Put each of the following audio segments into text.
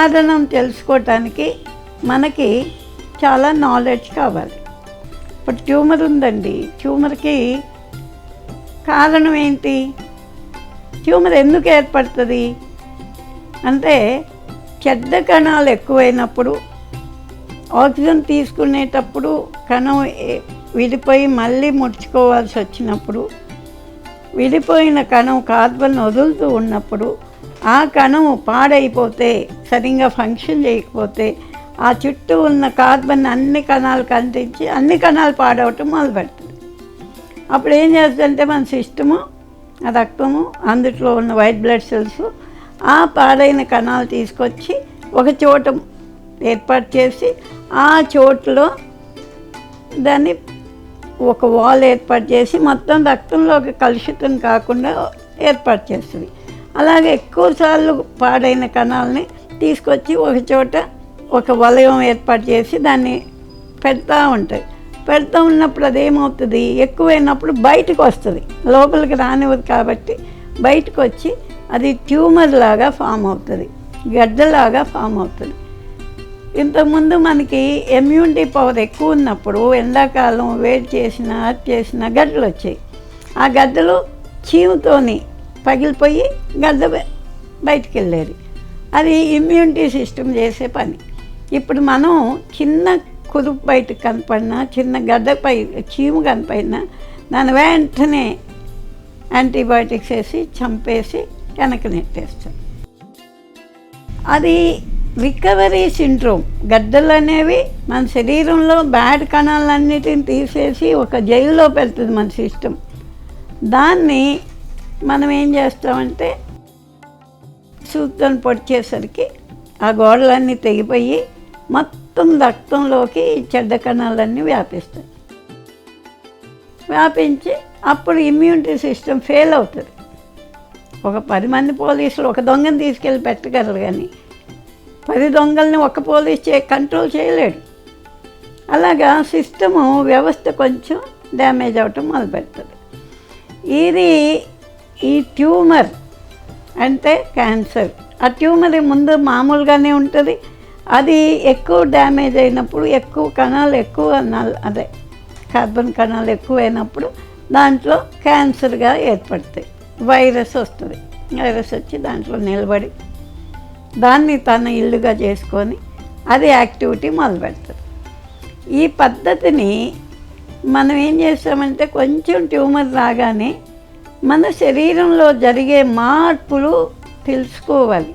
కారణం తెలుసుకోవటానికి మనకి చాలా నాలెడ్జ్ కావాలి. ఇప్పుడు ట్యూమర్ ఉందండి. ట్యూమర్కి కారణం ఏంటి? ట్యూమర్ ఎందుకు ఏర్పడుతుంది? అంటే చెడ్డ కణాలు ఎక్కువైనప్పుడు ఆక్సిజన్ తీసుకునేటప్పుడు కణం విడిపోయి మళ్ళీ ముడుచుకోవాల్సి వచ్చినప్పుడు విడిపోయిన కణం కార్బన్ వదులుతూ ఉన్నప్పుడు ఆ కణం పాడైపోతే సరిగ్గా ఫంక్షన్ చేయకపోతే ఆ చుట్టూ ఉన్న కార్బన్ అన్ని కణాలు కంటించి అన్ని కణాలు పాడవటం మొదలు పెడుతుంది అప్పుడు ఏం చేస్తుందంటే మన సిస్టము ఆ రక్తము అందుట్లో ఉన్న వైట్ బ్లడ్ సెల్స్ ఆ పాడైన కణాలు తీసుకొచ్చి ఒక చోట ఏర్పాటు చేసి ఆ చోటులో దాన్ని ఒక వాల్ ఏర్పాటు చేసి మొత్తం రక్తంలోకి కలుషితం కాకుండా ఏర్పాటు చేస్తుంది. అలాగే ఎక్కువసార్లు పాడైన కణాలని తీసుకొచ్చి ఒక చోట ఒక వలయం ఏర్పాటు చేసి దాన్ని పెడతా ఉంటాయి. పెడతా ఉన్నప్పుడు అదేమవుతుంది? ఎక్కువైనప్పుడు బయటకు వస్తుంది. లోపలికి రానివ్వదు కాబట్టి బయటకు వచ్చి అది ట్యూమర్ లాగా ఫామ్ అవుతుంది. గడ్డలాగా ఫామ్ అవుతుంది. ఇంతకుముందు మనకి ఇమ్యూనిటీ పవర్ ఎక్కువ ఉన్నప్పుడు ఎండాకాలం వేడి చేసిన అది చేసిన గడ్డలు వచ్చాయి ఆ గడ్డలు చీముతోని పగిలిపోయి గద్ద బయటికి వెళ్ళేది అది ఇమ్యూనిటీ సిస్టమ్ చేసే పని. ఇప్పుడు మనం చిన్న కుదుపు బయటకు కనపడినా చిన్న గడ్డపై చీము కనపడినా దాని వెంటనే యాంటీబయాటిక్స్ వేసి చంపేసి వెనక నెట్టేస్తాం. అది రికవరీ సిండ్రోమ్. గడ్డలు అనేవి మన శరీరంలో బ్యాడ్ కణాలన్నిటిని తీసేసి ఒక జైల్లో పెడుతుంది మన సిస్టమ్. దాన్ని మనం ఏం చేస్తామంటే సూత్రం పొడిచేసరికి ఆ గోడలన్నీ తెగిపోయి మొత్తం రక్తంలోకి చెడ్డ కణాలన్నీ వ్యాపిస్తాయి. వ్యాపించి అప్పుడు ఇమ్యూనిటీ సిస్టమ్ ఫెయిల్ అవుతుంది. ఒక పది మంది పోలీసులు ఒక దొంగని తీసుకెళ్ళి పెట్టగలరు కానీ పది దొంగల్ని ఒక పోలీస్ చే కంట్రోల్ చేయలేడు. అలాగా సిస్టము వ్యవస్థ కొంచెం డ్యామేజ్ అవటం మొదలుపెడుతుంది. ఇది ఈ ట్యూమర్ అంటే క్యాన్సర్. ఆ ట్యూమర్ ముందు మామూలుగానే ఉంటుంది. అది ఎక్కువ డ్యామేజ్ అయినప్పుడు ఎక్కువ కణాలు ఎక్కువ అదే కార్బన్ కణాలు ఎక్కువైనప్పుడు దాంట్లో క్యాన్సర్గా ఏర్పడతాయి. వైరస్ వస్తుంది. వైరస్ వచ్చి దాంట్లో నిలబడి దాన్ని తన ఇల్లుగా చేసుకొని అది యాక్టివిటీ మొదలు పెడుతుంది ఈ పద్ధతిని మనం ఏం చేస్తామంటే కొంచెం ట్యూమర్ రాగానే మన శరీరంలో జరిగే మార్పులు తెలుసుకోవాలి.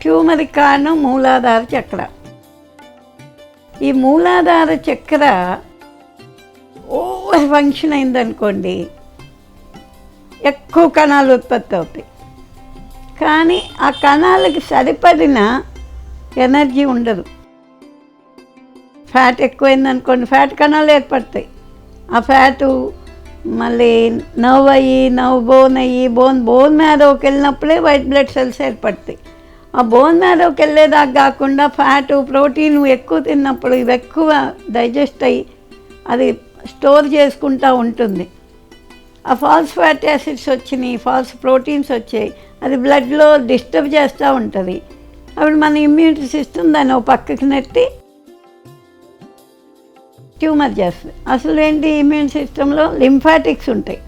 ట్యూమర్కి కారణం మూలాధార చక్ర. ఈ మూలాధార చక్ర ఓవర్ ఫంక్షన్ అయిందనుకోండి ఎక్కువ కణాలు ఉత్పత్తి అవుతాయి. కానీ ఆ కణాలకి సరిపడిన ఎనర్జీ ఉండదు. ఫ్యాట్ ఎక్కువైందనుకోండి ఫ్యాట్ కణాలు ఏర్పడతాయి. ఆ ఫ్యాటు మళ్ళీ నవ్వు అయ్యి నవ్వు బోన్ అయ్యి బోన్ బోన్ మ్యారోకి వెళ్ళినప్పుడే వైట్ బ్లడ్ సెల్స్ ఏర్పడతాయి. ఆ బోన్ మ్యారోకి వెళ్ళేదాకా కాకుండా ఫ్యాటు ప్రోటీన్ ఎక్కువ తిన్నప్పుడు ఇవి ఎక్కువ డైజెస్ట్ అయ్యి అది స్టోర్ చేసుకుంటూ ఉంటుంది. ఆ ఫాల్స్ ఫ్యాట్ యాసిడ్స్ వచ్చినాయి ఫాల్స్ ప్రోటీన్స్ వచ్చాయి అది బ్లడ్లో డిస్టర్బ్ చేస్తూ ఉంటుంది. అప్పుడు మన ఇమ్యూనిటీ సిస్టమ్ దాన్ని ఒక పక్కకి నెట్టి ట్యూమర్ చేస్తుంది. అసలు ఏంటి ఇమ్యూన్ సిస్టంలో లింఫాటిక్స్ ఉంటాయి.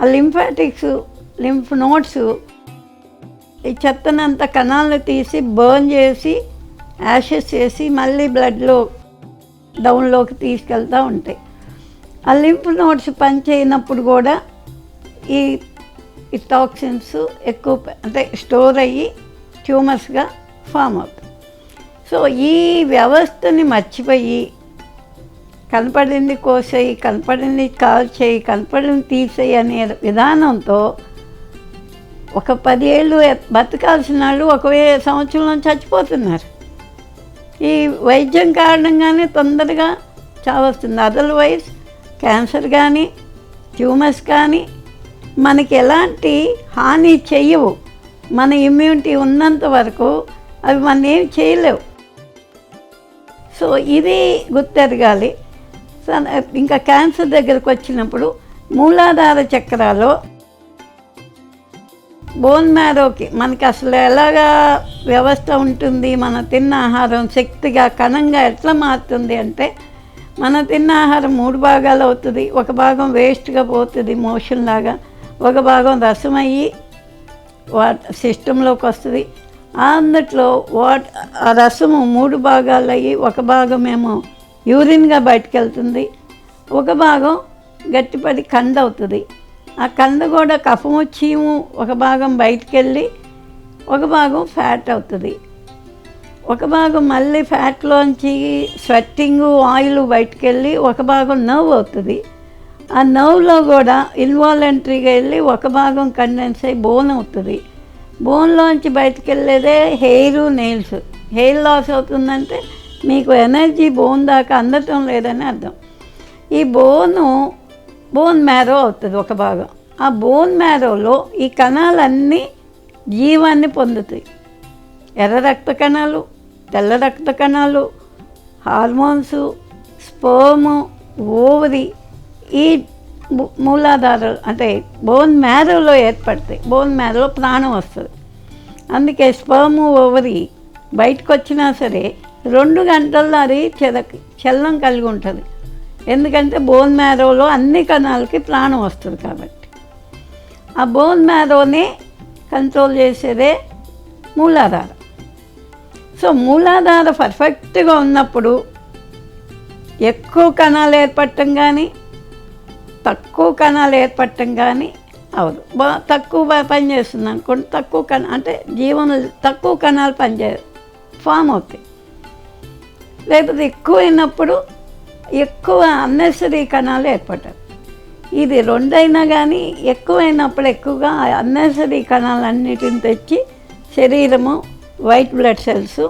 ఆ లింఫాటిక్స్ లింఫ్ నోట్స్ ఈ చెత్తనంత కణాలు తీసి బర్న్ చేసి యాషెస్ చేసి మళ్ళీ బ్లడ్లో డౌన్లోకి తీసుకెళ్తూ ఉంటాయి. ఆ లింఫ్ నోట్స్ పనిచేయనప్పుడు కూడా ఈ ఈ టాక్సిన్స్ ఎక్కువ అంటే స్టోర్ అయ్యి ట్యూమర్స్గా ఫామ్ అవుతాయి. సో ఈ వ్యవస్థని మర్చిపోయి కనపడింది కోసేయి కనపడింది కాల్చేయి కనపడింది తీసేయి అనే విధానంతో ఒక పదేళ్ళు బతకాల్సిన వాళ్ళు ఒక సంవత్సరంలో చచ్చిపోతున్నారు. ఈ వైద్యం కారణంగానే తొందరగా చావస్తుంది. అదర్వైజ్ క్యాన్సర్ కానీ ట్యూమర్స్ కానీ మనకి ఎలాంటి హాని చెయ్యవు. మన ఇమ్యూనిటీ ఉన్నంత వరకు అవి మన ఏం చేయలేవు. సో ఇది గుర్తెరగాలి. ఇంకా క్యాన్సర్ దగ్గరకు వచ్చినప్పుడు మూలాధార చక్రాలో బోన్ మ్యారోకి మనకి అసలు ఎలాగా వ్యవస్థ ఉంటుంది మన తిన్న ఆహారం శక్తిగా కణంగా ఎట్లా మారుతుంది అంటే మన తిన్న ఆహారం మూడు భాగాలు అవుతుంది. ఒక భాగం వేస్ట్గా పోతుంది మోషన్ లాగా ఒక భాగం రసం అయ్యి వాట్ సిస్టంలోకి వస్తుంది. అందుట్లో వాట్ ఆ రసము మూడు భాగాలు అయ్యి ఒక భాగమేమో యూరిన్గా బయటకు వెళ్తుంది ఒక భాగం గట్టిపడి కంద అవుతుంది ఆ కంద కూడా కఫము చీము ఒక భాగం బయటికి వెళ్ళి ఒక భాగం ఫ్యాట్ అవుతుంది. ఒక భాగం మళ్ళీ ఫ్యాట్లోంచి స్వెట్టింగ్ ఆయిల్ బయటికి వెళ్ళి ఒక భాగం నవ్వు అవుతుంది. ఆ నవ్వులో కూడా ఇన్వాలంటరీగా వెళ్ళి ఒక భాగం కండెన్స్ అయ్యి బోన్ అవుతుంది. బోన్లోంచి బయటకు వెళ్ళేదే హెయిర్ నెయిల్స్. హెయిర్ లాస్ అవుతుందంటే మీకు ఎనర్జీ బోన్ దాకా అందటం లేదని అర్థం. ఈ బోను బోన్ మ్యారో అవుతుంది ఒక భాగం. ఆ బోన్ మ్యారోలో ఈ కణాలన్నీ జీవాన్ని పొందుతాయి. ఎర్ర రక్త కణాలు తెల్ల రక్త కణాలు హార్మోన్స్ స్పోము ఓవరి ఈ మూలాధారాలు అంటే బోన్ మ్యారోలో ఏర్పడతాయి. బోన్ మ్యారోలో ప్రాణం వస్తుంది. అందుకే స్పర్ము ఓవరి బయటకు వచ్చినా సరే రెండు గంటల్లో అది చెద చల్లం కలిగి ఉంటుంది. ఎందుకంటే బోన్ మ్యారోలో అన్ని కణాలకి ప్రాణం వస్తుంది కాబట్టి. ఆ బోన్ మ్యారోని కంట్రోల్ చేసేదే మూలాధార. సో మూలాధార పర్ఫెక్ట్గా ఉన్నప్పుడు ఎక్కువ కణాలు ఏర్పడటం కానీ తక్కువ కణాలు ఏర్పడటం కానీ అవదు బా తక్కువ పని చేస్తుంది అనుకోండి తక్కువ కణ అంటే జీవన తక్కువ కణాలు పనిచే ఫామ్ అవుతాయి. లేకపోతే ఎక్కువైనప్పుడు ఎక్కువ అన్నెసరీ కణాలు ఏర్పడతాయి. ఇది రెండైనా కానీ ఎక్కువైనప్పుడు ఎక్కువగా అన్నెసరీ కణాలన్నిటిని తెచ్చి శరీరము వైట్ బ్లడ్ సెల్స్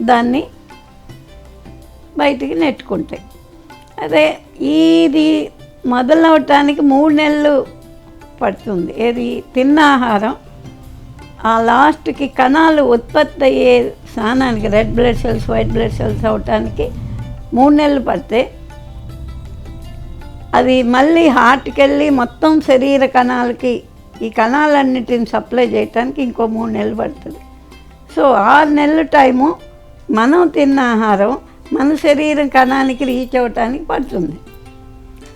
దాన్ని బయటికి నెట్టుకుంటాయి. అదే ఇది మొదలవటానికి మూడు నెలలు పడుతుంది. ఏది తిన్న ఆహారం ఆ లాస్ట్కి కణాలు ఉత్పత్తి అయ్యే స్థానానికి red blood cells white blood cells అవటానికి మూడు నెలలు పడితే అది మళ్ళీ హార్ట్కి వెళ్ళి మొత్తం శరీర కణాలకి ఈ కణాలన్నిటిని సప్లై చేయటానికి ఇంకో మూడు నెలలు పడుతుంది. సో ఆరు నెలల టైము మనం తిన్న ఆహారం మన శరీరం కణానికి రీచ్ అవ్వటానికి పడుతుంది.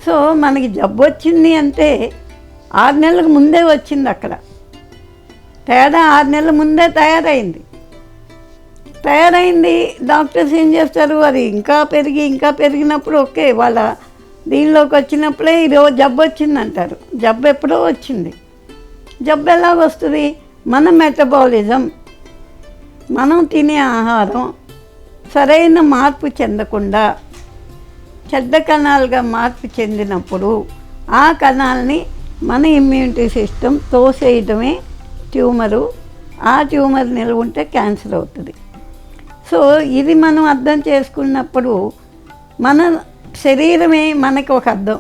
సో మనకి జబ్బు వచ్చింది అంటే ఆరు నెలలకు ముందే వచ్చింది అక్కడ. తేడా ఆరు నెలల ముందే తయారైంది. తయారైంది డాక్టర్స్ ఏం చేస్తారు? అది ఇంకా పెరిగి ఇంకా పెరిగినప్పుడు ఓకే వాళ్ళ దీనిలోకి వచ్చినప్పుడే ఈరోజు జబ్బు వచ్చింది అంటారు జబ్బు ఎప్పుడో వచ్చింది. జబ్బు ఎలా వస్తుంది? మన మెటబాలిజం. మనం తినే ఆహారం సరైన మార్పు చెందకుండా చెడ్డ కణాలుగా మార్పు చెందినప్పుడు ఆ కణాలని మన ఇమ్యూనిటీ సిస్టమ్ తోసేయటమే ట్యూమరు ఆ ట్యూమర్ నిల్వ ఉంటే క్యాన్సర్ అవుతుంది. సో ఇది మనం అర్థం చేసుకున్నప్పుడు మన శరీరమే మనకి ఒక అర్థం.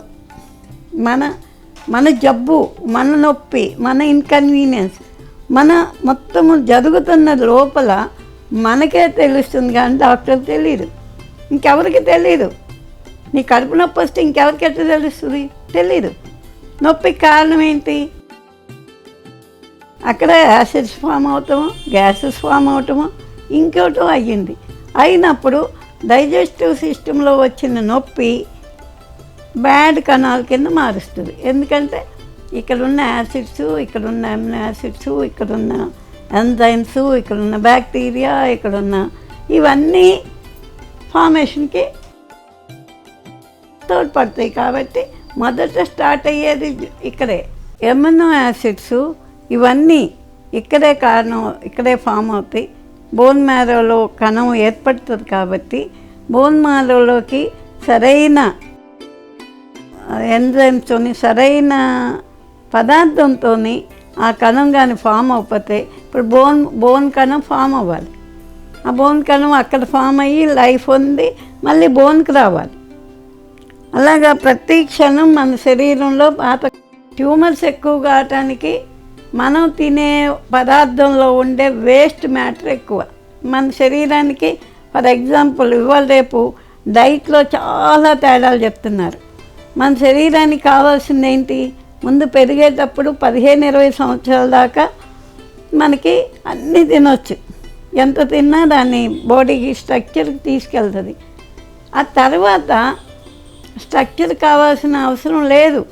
మన మన జబ్బు మన నొప్పి మన ఇన్కన్వీనియన్స్ మన మొత్తము జరుగుతున్న లోపల మనకే తెలుస్తుంది కానీ డాక్టర్ తెలియదు ఇంకెవరికి తెలియదు నీ కడుపు నొప్పి వస్తే ఇంకెవరికి ఎట్లా తెలుస్తుంది? తెలియదు నొప్పికి కారణం ఏంటి? అక్కడ యాసిడ్స్ ఫామ్ అవటము గ్యాసెస్ ఫామ్ అవటము ఇంకోటో అయ్యింది. అయినప్పుడు డైజెస్టివ్ సిస్టంలో వచ్చిన నొప్పి బ్యాడ్ కణాల కింద మారుస్తుంది. ఎందుకంటే ఇక్కడ ఉన్న యాసిడ్స్ ఇక్కడ ఉన్న అమినో యాసిడ్స్ ఇక్కడ ఉన్న ఎంజైమ్స్ ఇక్కడ ఉన్న బ్యాక్టీరియా ఇక్కడ ఉన్న ఇవన్నీ ఫార్మేషన్కి తోడ్పడతాయి. కాబట్టి మొదట స్టార్ట్ అయ్యేది ఇక్కడే. ఎమినో యాసిడ్స్ ఇవన్నీ ఇక్కడే కారణం ఇక్కడే ఫామ్ అవుతాయి. బోన్ మ్యారోలో కణం ఏర్పడుతుంది కాబట్టి బోన్ మ్యారోలోకి సరైన ఎంజైమ్స్తో సరైన పదార్థంతో ఆ కణం కానీ ఫామ్ అవ్వకపోతే ఇప్పుడు బోన్ బోన్ కణం ఫామ్ అవ్వాలి. ఆ బోన్ కణం అక్కడ ఫామ్ అయ్యి లైఫ్ ఉంది మళ్ళీ బోన్కి రావాలి. అలాగా ప్రతి క్షణం మన శరీరంలో పాత ట్యూమర్స్ ఎక్కువ కావటానికి మనం తినే పదార్థంలో ఉండే వేస్ట్ మ్యాటర్ ఎక్కువ. మన శరీరానికి ఫర్ ఎగ్జాంపుల్ ఇవాళ రేపు డైట్లో చాలా తేడాలు చెప్తున్నారు. మన శరీరానికి కావాల్సింది ఏంటి? ముందు పెరిగేటప్పుడు పదిహేను ఇరవై సంవత్సరాల దాకా మనకి అన్నీ తినొచ్చు. ఎంత తిన్నా దాన్ని బాడీకి స్ట్రక్చర్కి తీసుకెళ్తుంది. ఆ తర్వాత స్ట్రక్చర్ కావాల్సిన అవసరం లేదు.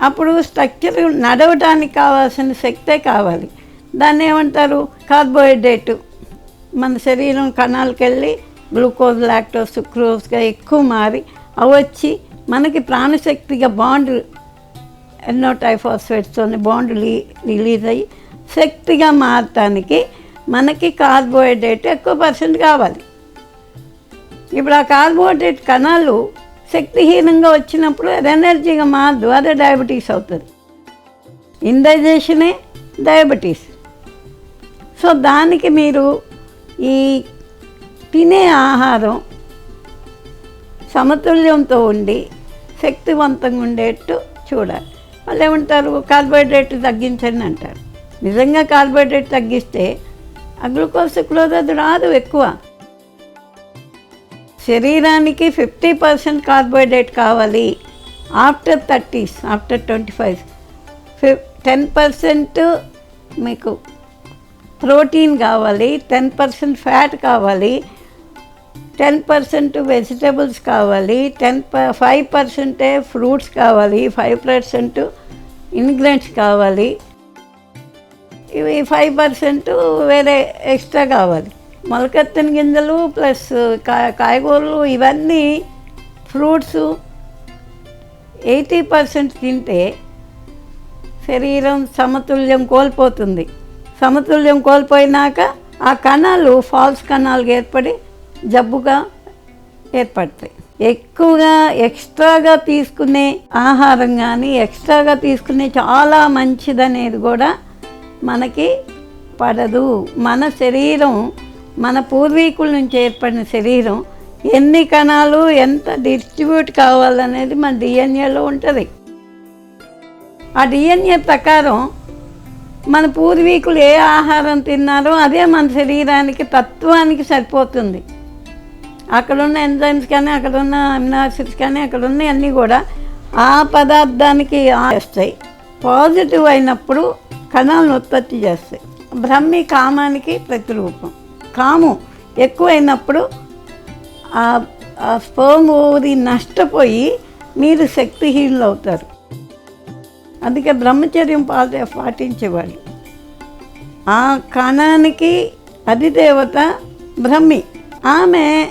అప్పుడు స్ట్రక్చర్ నడవటానికి కావాల్సిన శక్తే కావాలి. దాన్ని ఏమంటారు? కార్బోహైడ్రేట్. మన శరీరం కణాలకు వెళ్ళి గ్లూకోజ్ లాక్టోస్ సుక్రోజ్గా ఎక్కువ మారి అవి వచ్చి మనకి ప్రాణశక్తిగా బాండ్ ఎన్నో టైఫాస్ఫేట్స్తో బాండ్ రిలీజ్ అయ్యి శక్తిగా మారటానికి మనకి కార్బోహైడ్రేట్ ఎక్కువ పర్సెంట్ కావాలి. ఇప్పుడు ఆ కార్బోహైడ్రేట్ కణాలు శక్తిహీనంగా వచ్చినప్పుడు అది ఎనర్జీగా మారదు అదే డయాబెటీస్ అవుతుంది. ఇండైజేషనే డయాబెటీస్. సో దానికి మీరు ఈ తినే ఆహారం సమతుల్యంతో ఉండి శక్తివంతంగా ఉండేట్టు చూడాలి. వాళ్ళు ఏమంటారు? కార్బోహైడ్రేట్ తగ్గించండి అంటారు. నిజంగా కార్బోహైడ్రేట్ తగ్గిస్తే ఆ గ్లూకోజ్ గ్లూకోజ్ అది రాదు ఎక్కువ. శరీరానికి ఫిఫ్టీ పర్సెంట్ కార్బోహైడ్రేట్ కావాలి. After thirties after twenty five. ఫిఫ్ టెన్ పర్సెంట్ మీకు ప్రోటీన్ కావాలి టెన్ పర్సెంట్ ఫ్యాట్ కావాలి టెన్ పర్సెంట్ వెజిటేబుల్స్ కావాలి టెన్ ఫైవ్ పర్సెంటే ఫ్రూట్స్ కావాలి ఫైవ్ పర్సెంట్ ఇంగ్రీడియంట్స్ కావాలి. ఇవి ఫైవ్ పర్సెంట్ వేరే ఎక్స్ట్రా కావాలి. మొలకెత్తిన గింజలు ప్లస్ కాయ కాయగూరలు ఇవన్నీ ఫ్రూట్స్ ఎయిటీ పర్సెంట్ తింటే శరీరం సమతుల్యం కోల్పోతుంది. సమతుల్యం కోల్పోయినాక ఆ కణాలు ఫాల్స్ కణాలు ఏర్పడి జబ్బుగా ఏర్పడతాయి. ఎక్కువగా ఎక్స్ట్రాగా తీసుకునే ఆహారం కానీ ఎక్స్ట్రాగా తీసుకునే చాలా మంచిదనేది కూడా మనకి పడదు. మన శరీరం మన పూర్వీకుల నుంచి ఏర్పడిన శరీరం ఎన్ని కణాలు ఎంత డిస్ట్రిబ్యూట్ కావాలనేది మన డిఎన్ఏలో ఉంటుంది. ఆ డిఎన్ఏ ప్రకారం మన పూర్వీకులు ఏ ఆహారం తిన్నారో అదే మన శరీరానికి తత్వానికి సరిపోతుంది. అక్కడున్న ఎంజైమ్స్ కానీ అక్కడున్న అమినాసిడ్స్ కానీ అక్కడున్న అన్నీ కూడా ఆ పదార్థానికి వస్తాయి. పాజిటివ్ అయినప్పుడు కణాలను ఉత్పత్తి చేస్తాయి. బ్రహ్మి కామానికి ప్రతిరూపం. కాము ఎక్కువైనప్పుడు ఆ ఆ ఓవరి నష్టపోయి మీరు శక్తిహీనులు అవుతారు. అందుకే బ్రహ్మచర్యం పాట పాటించేవాళ్ళు. ఆ కణానికి అధిదేవత బ్రహ్మి. ఆమె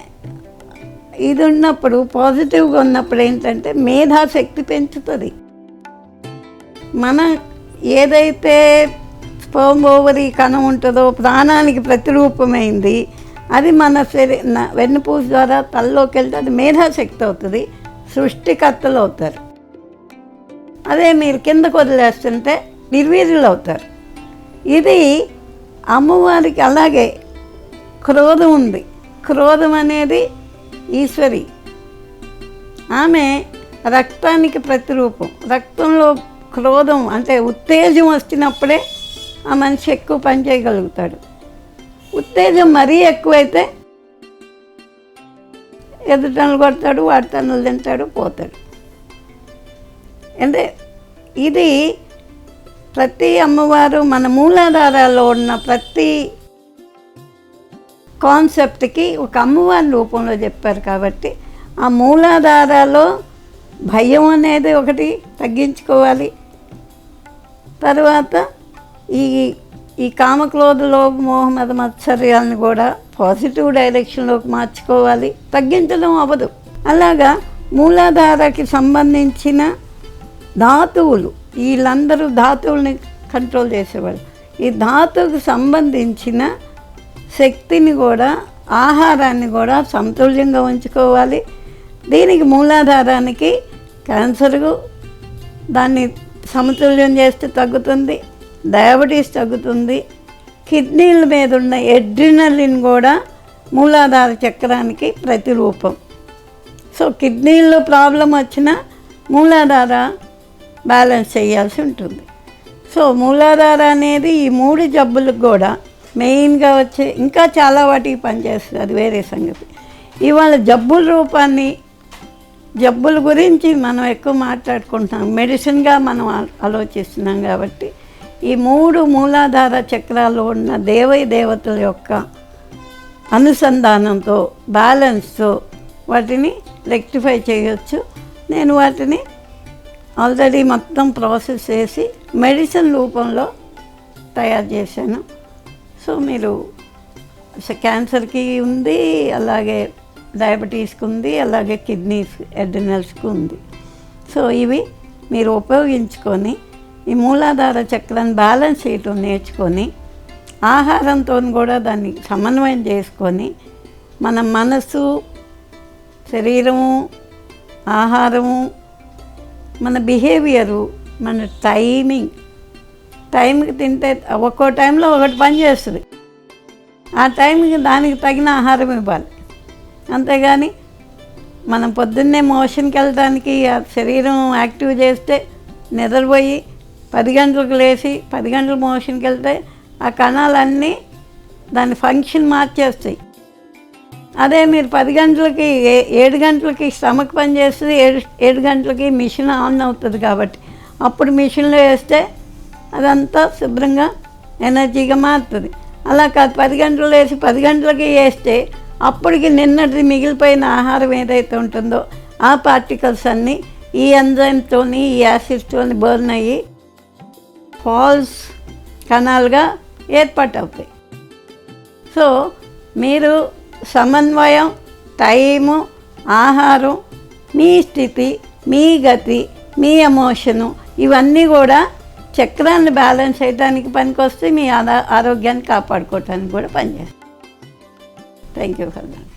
ఇది ఉన్నప్పుడు పాజిటివ్గా ఉన్నప్పుడు ఏంటంటే మేధాశక్తి పెంచుతుంది. మన ఏదైతే స్పర్మ్ కణం ఉంటుందో ప్రాణానికి ప్రతిరూపమైంది. అది మన శరీ వెన్నుపూస ద్వారా తల్లోకి వెళ్తే అది మేధాశక్తి అవుతుంది సృష్టికర్తలు అవుతారు. అదే మీరు కిందకు వదిలేస్తుంటే నిర్వీర్యులు అవుతారు. ఇది అమ్మవారికి అలాగే క్రోధం ఉంది. క్రోధం అనేది ఈశ్వరి. ఆమె రక్తానికి ప్రతిరూపం. రక్తంలో క్రోధం అంటే ఉత్తేజం వచ్చినప్పుడే ఆ మనిషి ఎక్కువ పని చేయగలుగుతాడు. ఉత్తేజం మరీ ఎక్కువైతే ఎదుటనులు కొడతాడు వాడితనులు తింటాడు పోతాడు. అంటే ఇది ప్రతి అమ్మవారు మన మూలాధారాల్లో ఉన్న ప్రతి కాన్సెప్ట్కి ఒక అమ్మవారి రూపంలో చెప్పారు కాబట్టి ఆ మూలాధారాలో భయం అనేది ఒకటి తగ్గించుకోవాలి. తర్వాత ఈ ఈ కామక్రోధ లోభ మోహమద మత్సర్యాలను కూడా పాజిటివ్ డైరెక్షన్లోకి మార్చుకోవాలి. తగ్గించడం అవ్వదు. అలాగా మూలాధారకి సంబంధించిన ధాతువులు వీళ్ళందరూ ధాతువుల్ని కంట్రోల్ చేసేవాళ్ళు. ఈ ధాతువుకు సంబంధించిన శక్తిని కూడా ఆహారాన్ని కూడా సమతుల్యంగా ఉంచుకోవాలి. దీనికి మూలాధారానికి క్యాన్సరు దాన్ని సమతుల్యం చేస్తే తగ్గుతుంది. డయాబెటీస్ తగ్గుతుంది. కిడ్నీల మీద ఉన్న ఎడ్రినలిన్ కూడా మూలాధార చక్రానికి ప్రతిరూపం. సో కిడ్నీల్లో ప్రాబ్లం వచ్చినా మూలాధార బ్యాలెన్స్ చేయాల్సి ఉంటుంది. సో మూలాధార అనేది ఈ మూడు జబ్బులకు కూడా మెయిన్గా వచ్చే ఇంకా చాలా వాటికి పనిచేస్తుంది. అది వేరే సంగతి. ఇవాళ జబ్బుల రూపాన్ని జబ్బుల గురించి మనం ఎక్కువ మాట్లాడుకుంటున్నాం. మెడిసిన్గా మనం ఆలోచిస్తున్నాం కాబట్టి ఈ మూడు మూలాధార చక్రాలు ఉన్న దేవై దేవతల యొక్క అనుసంధానంతో బ్యాలెన్స్తో వాటిని రెక్టిఫై చేయొచ్చు. నేను వాటిని ఆల్రెడీ మొత్తం ప్రాసెస్ చేసి మెడిసిన్ రూపంలో తయారు చేశాను. సో మీరు క్యాన్సర్కి ఉంది అలాగే డయాబెటీస్కి ఉంది అలాగే కిడ్నీస్ ఎడ్రినల్స్కి ఉంది. సో ఇవి మీరు ఉపయోగించుకొని ఈ మూలాధార చక్రం బ్యాలెన్స్ చేయటం నేర్చుకొని ఆహారంతో కూడా దాన్ని సమన్వయం చేసుకొని మన మనసు శరీరము ఆహారము మన బిహేవియరు మన టైమింగ్ టైంకి తింటే ఒక్కో టైంలో ఒకటి పని చేస్తుంది. ఆ టైంకి దానికి తగిన ఆహారం ఇవ్వాలి. అంతేగాని మనం పొద్దున్నే మోషన్కి వెళ్ళడానికి ఆ శరీరం యాక్టివ్ చేస్తే నిద్రపోయి పది గంటలకు లేచి పది గంటల మోషన్కి వెళ్తే ఆ కణాలన్నీ దాని ఫంక్షన్ మార్చేస్తాయి. అదే మీరు పది గంటలకి ఏ- ఏడు గంటలకి స్టమక్ పని చేస్తుంది ఏడు ఏడు గంటలకి మిషన్ ఆన్ అవుతుంది కాబట్టి. అప్పుడు మిషన్లో వేస్తే అదంతా శుభ్రంగా ఎనర్జీగా మారుతుంది. అలా కాదు పది గంటలు వేసి పది గంటలకి వేస్తే అప్పటికి నిన్నటి మిగిలిపోయిన ఆహారం ఏదైతే ఉంటుందో ఆ పార్టికల్స్ అన్నీ ఈ ఎంజైమ్తోని ఈ యాసిడ్తోని బర్న్ అయ్యి ఫాల్స్ కణాలుగా ఏర్పాటవుతాయి. సో మీరు సమన్వయం టైము ఆహారం మీ స్థితి మీ గతి మీ ఎమోషను ఇవన్నీ కూడా చక్రాన్ని బ్యాలెన్స్ చేయడానికి పనికొస్తే మీ ఆరోగ్యాన్ని కాపాడుకోవటానికి కూడా పనిచేస్తాయి. Thank you for that